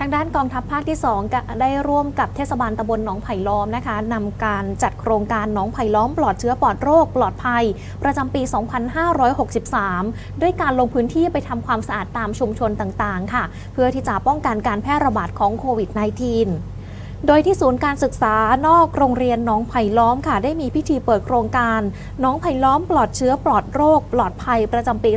ทางด้านกองทัพภาคที่2ก็ได้ร่วมกับเทศบาลตำบลหนองไผ่ล้อมนะคะนำการจัดโครงการหนองไผ่ล้อมปลอดเชื้อปลอดโรค ปลอดภัย ประจำปี 2563 ด้วยการลงพื้นที่ไปทำความสะอาดตามชุมชนต่างๆ ค่ะ เพื่อที่จะป้องกันการแพร่ระบาดของโควิด -19 โดยที่ศูนย์การศึกษานอกโรงเรียนหน้องไผ่ล้อมค่ะ ได้มีพิธีเปิดโครงการหน้องไผ่ล้อมปลอดเชื้อปลอดโรค ปลอดภัยประจำปี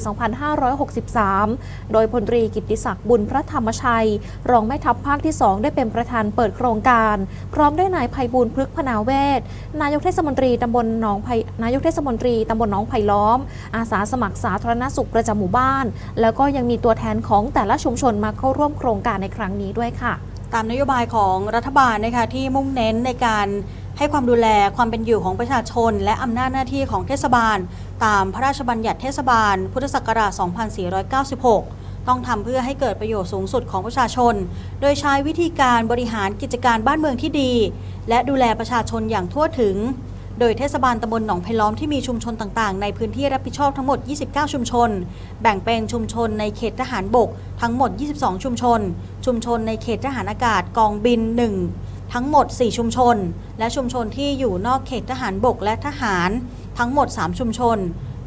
2563 โดยพลตรีกิติศักดิ์บุญพระธรรมชัย รองแม่ทัพภาคที่ 2 ได้เป็นประธานเปิดโครงการ พร้อมด้วยนายภัยบูลพฤกษ์พนาเวศนายกเทศมนตรีตำบลหนองไผ่นายกเทศมนตรีตำบลหนองไผ่ล้อม อาสาสมัครสาธารณสุขประจำหมู่บ้าน แล้วก็ยังมีตัวแทนของแต่ละชุมชนมาเข้าร่วมโครงการในครั้งนี้ด้วยค่ะ ตามนโยบายของรัฐบาลนะคะที่มุ่งเน้นในการให้ความดูแลความเป็นอยู่ของประชาชน และอำนาจหน้าที่ของเทศบาล ตามพระราชบัญญัติเทศบาล พุทธศักราช 2496 ต้องทำเพื่อให้เกิดประโยชน์สูงสุดของประชาชน โดยใช้วิธีการบริหารกิจการบ้านเมืองที่ดี และดูแลประชาชนอย่างทั่วถึง โดยเทศบาลตำบลหนองไผ่ล้อมที่มีชุมชนต่างๆ ในพื้นที่รับผิดชอบทั้งหมด 29 ชุมชน แบ่งเป็นชุมชนในเขตทหารบกทั้งหมด 22 ชุมชน ชุมชนในเขตทหารอากาศกองบิน 1 ทั้งหมด 4 ชุมชน และชุมชนที่อยู่นอกเขตทหารบกและทหาร ทั้งหมด 3 ชุมชน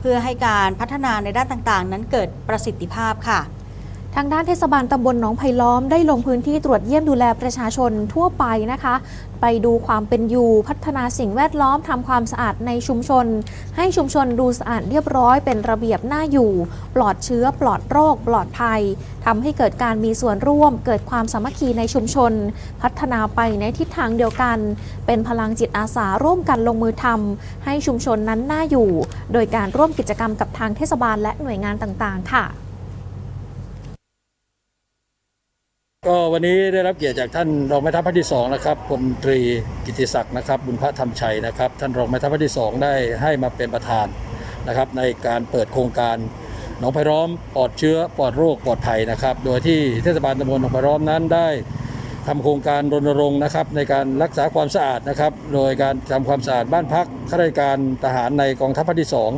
เพื่อให้การพัฒนาในด้านต่างๆ นั้นเกิดประสิทธิภาพค่ะ ทางด้านเทศบาลตำบลหนองไผ่ล้อมได้ลงพื้นที่ตรวจเยี่ยมดูแลประชาชนทั่วไปนะคะ ไปดูความเป็นอยู่พัฒนาสิ่งแวดล้อมทำความสะอาดในชุมชน ให้ชุมชนดูสะอาดเรียบร้อยเป็นระเบียบน่าอยู่ ปลอดเชื้อ ปลอดโรค ปลอดภัยทำให้เกิดการมีส่วนร่วม เกิดความสามัคคีในชุมชน พัฒนาไปในทิศทางเดียวกัน เป็นพลังจิตอาสาร่วมกันลงมือทำให้ชุมชนนั้นน่าอยู่ โดยการร่วมกิจกรรมกับทางเทศบาลและหน่วยงานต่างๆ ค่ะ ก็วันนี้ได้รับเกียรติจากท่านรองแม่ทัพภาคที่สองนะครับพลตรีกิติศักดิ์นะครับบุญพระธรรมชัยนะครับ ท่านรองแม่ทัพภาคที่สองได้ให้มาเป็นประธานนะครับ ในการเปิดโครงการหนองไผ่ล้อมปลอดเชื้อปลอดโรคปลอดภัยนะครับ โดยที่เทศบาลตำบลหนองไผ่ล้อมนั้นได้ทำโครงการรณรงค์นะครับในการรักษาความสะอาดนะครับ โดยการทำความสะอาดบ้านพักข้าราชการทหารในกองทัพภาคที่สอง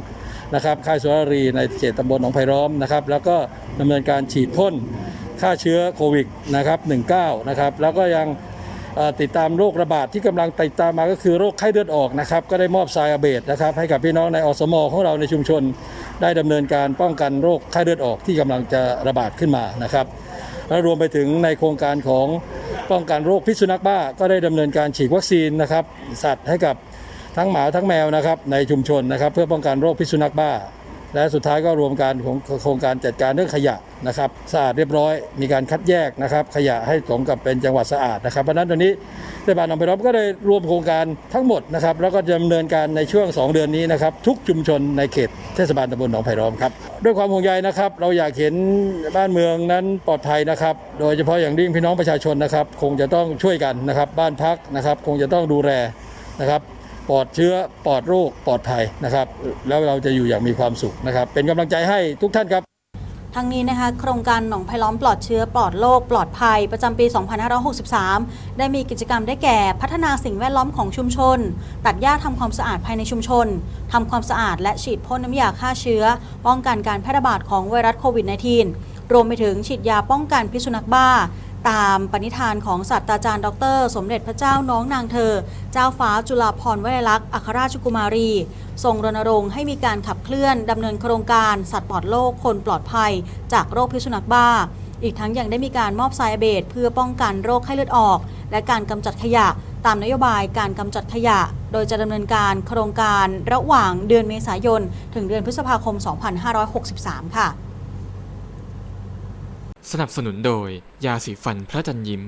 นะครับค่ายสุรรีในเขตตำบลหนองไผ่ล้อมนะครับ แล้วก็ดำเนินการฉีดพ่น ฆ่าเชื้อโควิดนะครับ19นะครับแล้วก็ยังติดตามโรคระบาดที่กำลังติดตามมาก็คือโรคไข้เลือดออกนะครับก็ได้มอบทรายอาเบดนะครับให้กับพี่น้องในอสมของเราในชุมชน ได้ดำเนินการป้องกันโรคไข้เลือดออกที่กำลังจะระบาดขึ้นมานะครับและรวมไปถึงในโครงการของป้องกันโรคพิษสุนัขบ้า ก็ได้ดำเนินการฉีดวัคซีนนะครับสัตว์ให้กับทั้งหมาทั้งแมวนะครับในชุมชนนะครับเพื่อป้องกันโรคพิษสุนัขบ้า และสุดท้ายก็รวมการของโครงการจัดการเรื่องขยะนะครับสะอาดเรียบร้อยมีการคัดแยกนะครับ ขยะให้สมกับเป็นจังหวัดสะอาดนะครับเพราะนั้นตอนนี้เทศบาลหนองไผ่ล้อมก็ได้รวมโครงการทั้งหมดนะครับ แล้วก็ดำเนินการในช่วง 2 เดือนนี้นะครับ ทุกชุมชนในเขตเทศบาลตำบลหนองไผ่ล้อมครับด้วยความห่วงใยนะครับ เราอยากเห็นบ้านเมืองนั้นปลอดภัยนะครับ โดยเฉพาะอย่างยิ่งพี่น้องประชาชนนะครับ คงจะต้องช่วยกันนะครับ บ้านพักนะครับ คงจะต้องดูแลนะครับ ปลอดเชื้อปลอดโรคปลอดภัยนะครับ แล้วเราจะอยู่อย่างมีความสุขนะครับ เป็นกำลังใจให้ทุกท่านครับทั้งนี้นะคะโครงการหนองไผ่ล้อมปลอดเชื้อปลอดโรคปลอดภัย ประจำปี 2563 ได้มีกิจกรรมได้แก่พัฒนาสิ่งแวดล้อมของชุมชน ตัดหญ้าทำความสะอาดภายในชุมชนทำความสะอาดและฉีดพ่นน้ำยาฆ่าเชื้อ ป้องกันการแพร่ระบาดของไวรัสโควิด -19 รวมไปถึงฉีดยาป้องกันพิษสุนัขบ้า ตามปณิธานของศาสตราจารย์ ดร สมเด็จพระเจ้าน้องนางเธอ เจ้าฟ้าจุฬาภรณ์วลัยลักษณ์อัครราชกุมารี ทรงรณรงค์ให้มีการขับเคลื่อนดำเนินโครงการสัตว์ปลอดโรคคนปลอดภัย จากโรคพิษสุนัขบ้า อีกทั้งยังได้มีการมอบไซเบตเพื่อป้องกันโรคไข้เลือดออก และการกำจัดขยะ ตามนโยบายการกำจัดขยะ โดยจะดำเนินการโครงการระหว่างเดือนเมษายน ถึงเดือนพฤษภาคม 2563 ค่ะ สนับสนุนโดยยาสีฟันพระจันยิ้ม